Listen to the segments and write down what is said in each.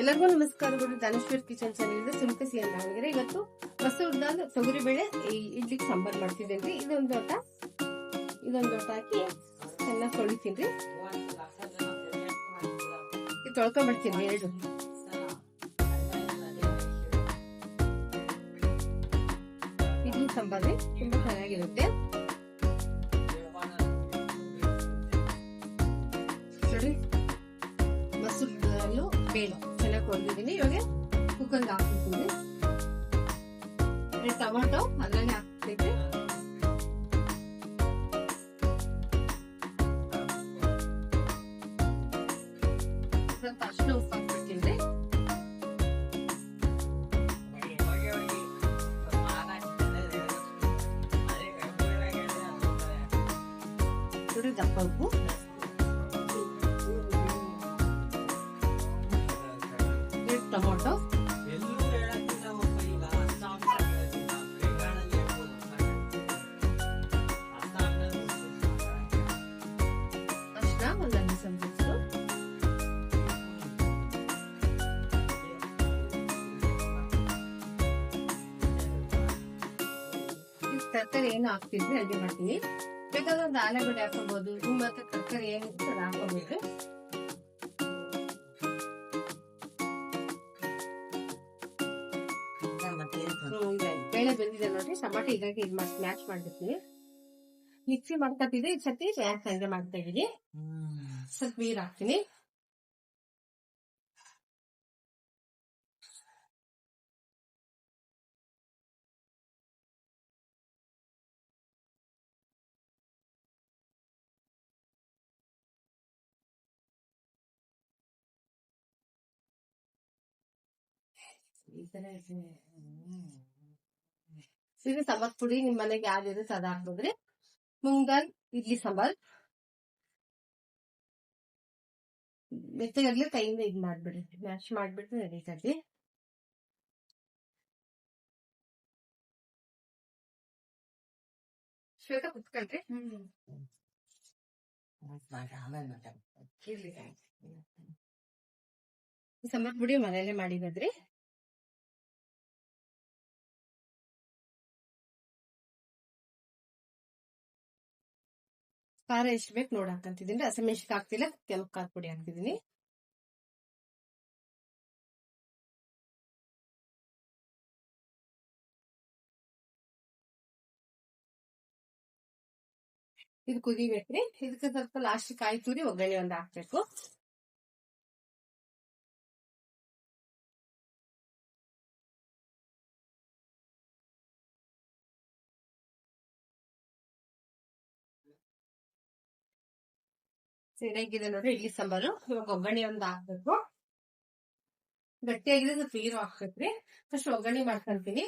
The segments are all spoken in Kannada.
ಎಲ್ಲರಿಗೂ ನಮಸ್ಕಾರಗಳು ಧನೇಶ್ವರ್ ಕಿಚನ್ ಚಾನಲ್ ಸುಲ್ಕ ಸಿ ದಾವಣಗೆರೆ ಇವತ್ತು ಮಸೂರ್ ದಾಲ್ ತೊಗರಿ ಬೇಳೆ ಇಡ್ಲಿಗೆ ಸಾಂಬಾರ್ ಮಾಡ್ತಿದ್ದೇನೆ ಇದೊಂದು ಲೋಟ ಇದೊಂದು ಲೋಟ ಹಾಕಿ ಚೆನ್ನಾಗಿ ತೊಳಿತೀನಿ ರೀ ತೊಳ್ಕೊಂಡ್ಬಿಡ್ತೀನಿ, ಎರಡು. ಇಡ್ಲಿ ಸಾಂಬಾರ್ ತುಂಬಾ ಚೆನ್ನಾಗಿರುತ್ತೆ. ಚೆನ್ನಾಗಿ ಕೊಡ್ತಿದ್ದೀನಿ ಇವಾಗ ಕುಕ್ಕರ್ಗೆ ಹಾಕ್ಬಿಡ್ತೀನಿ ಎರಡು ಟೊಮಾಟೊ ಅದರಲ್ಲಿ ಹಾಕ್ಬೇಕು ಸ್ವಲ್ಪ ಅಷ್ಟು ಉಪ್ಪು ಹಾಕ್ಬಿಡ್ತೀನಿ ನೋಡಿ ದಪ್ಪ ಉಪ್ಪು ಟೊಮಾಟೊ ತರಕಾರಿ ಏನು ಹಾಕ್ತಿದ್ವಿ ಅಡುಗೆ ಮಾಡ್ತೀವಿ. ಬೇಕಾದ್ರೆ ಒಂದು ಆಲೂಗಡ್ಡೆ ಹಾಕೋಬಹುದು ಮತ್ತೆ ತರಕಾರಿ ಏನು ಹಾಕೋಬೇಕು ಬೇಳೆ ಬೆಂದಿದೆ ನೋಡಿ ಟಮಾಟೆ ಹೀಗಾಗಿ ಇದು ಮಾಡಿ ಮ್ಯಾಚ್ ಮಾಡ್ಬಿಡ್ತೀನಿ. ಮಿಕ್ಸಿ ಮಾಡ್ಕೊತಿದ್ದೆ ಈ ಸತಿ ಹಂಗೆ ಮಾಡ್ತಾ ಇದೀನಿ ಸ್ವಲ್ಪ ನೀರು ಹಾಕ್ತೀನಿ. ಇದು ಸಾಂಬಾರ್ ಪುಡಿ ನಿಮ್ ಮನೆಗೆ ಯಾವ್ದು ಸದಾ ಅದ್ ಹಾಕ್ಬೋದ್ರಿ? ಮುಂಗಾಲ್ ಇಡ್ಲಿ ಸಾಂಬಾರ್. ಮೆತ್ತಗಾಗ್ಲಿ ಕೈಯಿಂದ ಇದ್ ಮಾಡ್ಬಿಡಿ ಮ್ಯಾಶ್ ಮಾಡ್ಬಿಟ್ಟು ನಡೀತೈತಿ ಶ್ವೇತ ಕುತ್ಕೊಳ್ರಿ. ಸಾಂಬಾರ್ ಪುಡಿ ಮನೇಲೆ ಮಾಡಿರೋದ್ರಿ? ಖಾರ ಎಷ್ಟು ಬೇಕು ನೋಡಿ ಹಾಕಂತಿದ್ದೀನಿ. ಹಸಿಮೆಣ್ಸಿಗೆ ಹಾಕ್ತಿಲ್ಲ ಕೆಲವು ಖಾರ ಪುಡಿ ಹಾಕ್ತಿದ್ದೀನಿ. ಇದು ಕುದಿಬೇಕ್ರಿ. ಇದಕ್ಕೆ ಸ್ವಲ್ಪ ಲಾಸ್ಟ್ ಕಾಯಿ ತುರಿ ಒಗ್ಗರಣೆ ಒಂದು ಹಾಕ್ಬೇಕು. ಸರಿಯಾಗಿದೆ ನೋಡ್ರಿ ಇಡ್ಲಿ ಸಾಂಬಾರು. ಇವಾಗ ಒಗ್ಗರಣೆ ಒಂದು ಹಾಕ್ಬೇಕು. ಗಟ್ಟಿಯಾಗಿದೆ ಸ್ವಲ್ಪ ನೀರು ಹಾಕ್ಬೇಕ್ರಿ ಫಸ್ಟ್ ಒಗ್ಗರಣೆ ಮಾಡ್ಕೊಂತೀನಿ.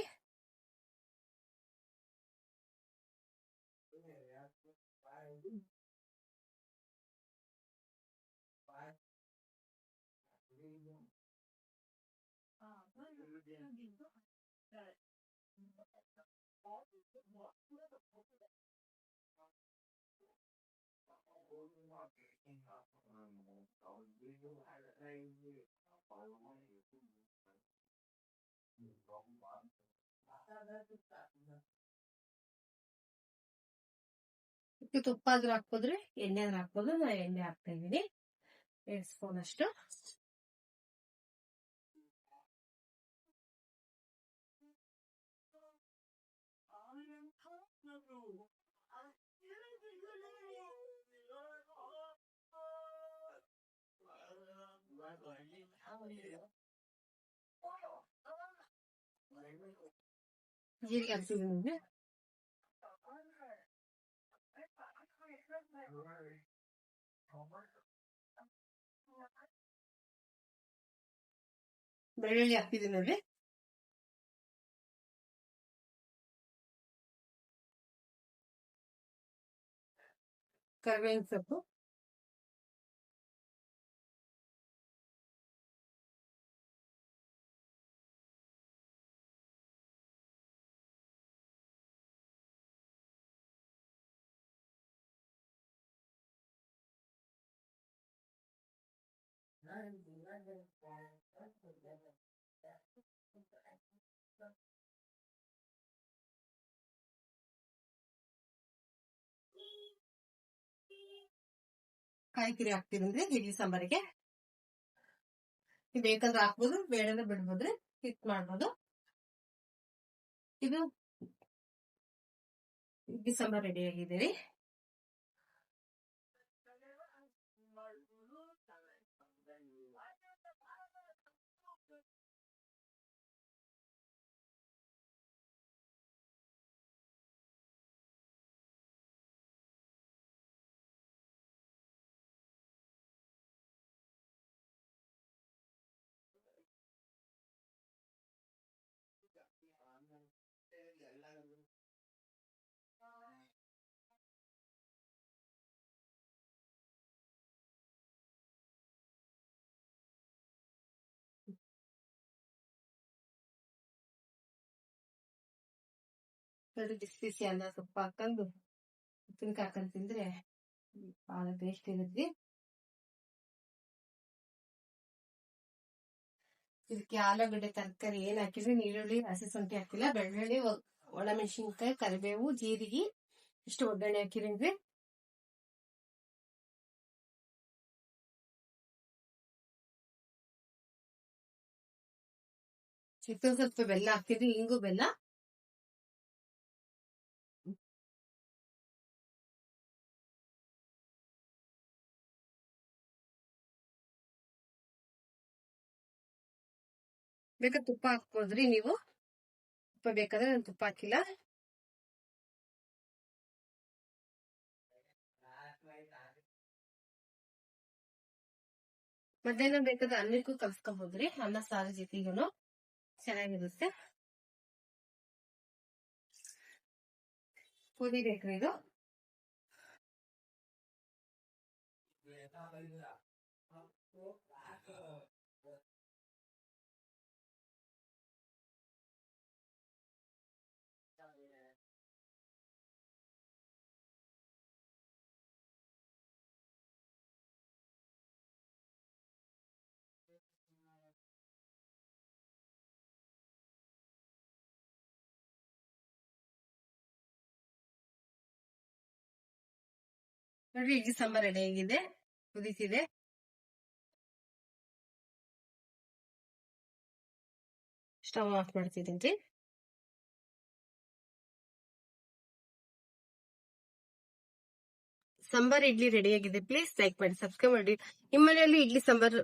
ಇದಕ್ಕೆ ತುಪ್ಪ ಆದ್ರೂ ಹಾಕ್ಬೋದ್ರಿ ಎಣ್ಣೆ ಆದ್ರೂ ಹಾಕ್ಬೋದು ನಾ ಎಣ್ಣೆ ಹಾಕ್ತಾ ಇದೀನಿ ಎರಡ್ ಸ್ಪೂನ್ ಅಷ್ಟು ಜೀರಿಗೆ ಹಾಕ್ತಿದ್ದೀನಿ ಬೆಳ್ಳುಳ್ಳಿ ಹಾಕ್ತಿದ್ದೀನಿ ನೋಡ್ರಿ ಕರಿಬೇವಿನ ಸೊಪ್ಪು ಕಾಯಿ ಹಾಕ್ತೀನಂದ್ರೆ ಇಡ್ಲಿ ಸಾಂಬಾರಿಗೆ ಬೇಕಂದ್ರೆ ಹಾಕ್ಬೋದು ಬೇಡಂದ್ರೆ ಬಿಡ್ಬೋದ್ರಿ ಇಟ್ ಮಾಡ್ಬೋದು ಇದು ಇಡ್ಲಿ ಸಾಂಬಾರ್ ರೆಡಿ ಆಗಿದ್ದೀವಿ ನೋಡಿ ಬಿಸಿ ಬಿಸಿ ಅನ್ನ ಸೊಪ್ಪು ಹಾಕೊಂಡು ಉಪ್ಪಿನಕಾಯಿ ಹಾಕೊಂಡು ತಿಂದ್ರೆ ಬಹಳ ಟೇಸ್ಟ್ ಇರುತ್ತೆ ಇದಕ್ಕೆ ಆಲೂಗಡ್ಡೆ ತರಕಾರಿ ಏನ್ ಹಾಕಿದ್ರೆ ನೀರುಳ್ಳಿ ಹಸಿ ಶುಂಠಿ ಹಾಕಿಲ್ಲ ಬೆಳ್ಳುಳ್ಳಿ ಒಣಮೆಣಸಿನ್ಕಾಯಿ ಕರಿಬೇವು ಜೀರಿಗೆ ಇಷ್ಟು ಒಗ್ಗರಣೆ ಹಾಕಿರಂದ್ರೆ ಚಿತ್ರ ಸ್ವಲ್ಪ ಬೆಲ್ಲ ಹಾಕಿದ್ರಿ ಹಿಂಗು ಬೆಲ್ಲ ಬೇಕಾದ್ರೆ ತುಪ್ಪ ಹಾಕ್ಬೋದ್ರಿ ನೀವು? ತುಪ್ಪ ಬೇಕಾದ್ರೆ ನಾನು ತುಪ್ಪ ಹಾಕಿಲ್ಲ. ಮಧ್ಯಾಹ್ನ ಬೇಕಾದ್ರೆ ಅನ್ನಕ್ಕೂ ಕಲ್ಸ್ಕೊಬೋದ್ರಿ, ಅನ್ನ, ಸಾರ ಜೊತೆಗೂ ಚೆನ್ನಾಗಿರುತ್ತೆ. ಪುರಿ ಬೇಕ್ರಿ ಇದು. ನೋಡ್ರಿ ಇಡ್ಲಿ ಸಾಂಬಾರ್ ರೆಡಿ ಆಗಿದೆ ಕುದಿಸಿದೆ? ಸ್ಟವ್ ಆಫ್ ಮಾಡ್ತಿದ್ದೀನಿ. ಸಾಂಬಾರ್ ಇಡ್ಲಿ ರೆಡಿ ಆಗಿದೆ. ಪ್ಲೀಸ್ ಲೈಕ್ ಮಾಡಿ ಸಬ್ಸ್ಕ್ರೈಬ್ ಮಾಡಿ. ನಿಮ್ಮ ಮನೆಯಲ್ಲಿ ಇಡ್ಲಿ ಸಾಂಬಾರ್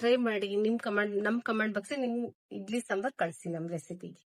ಟ್ರೈ ಮಾಡಿ. ನಿಮ್ ಕಮಾಂಡ್ ನಮ್ ಕಮಾಂಡ್ ಬಾಕ್ಸ್ ನಿಮ್ ಇಡ್ಲಿ ಸಾಂಬಾರ್ ಕಳಿಸಿ, ನಮ್ ರೆಸಿಪಿಗೆ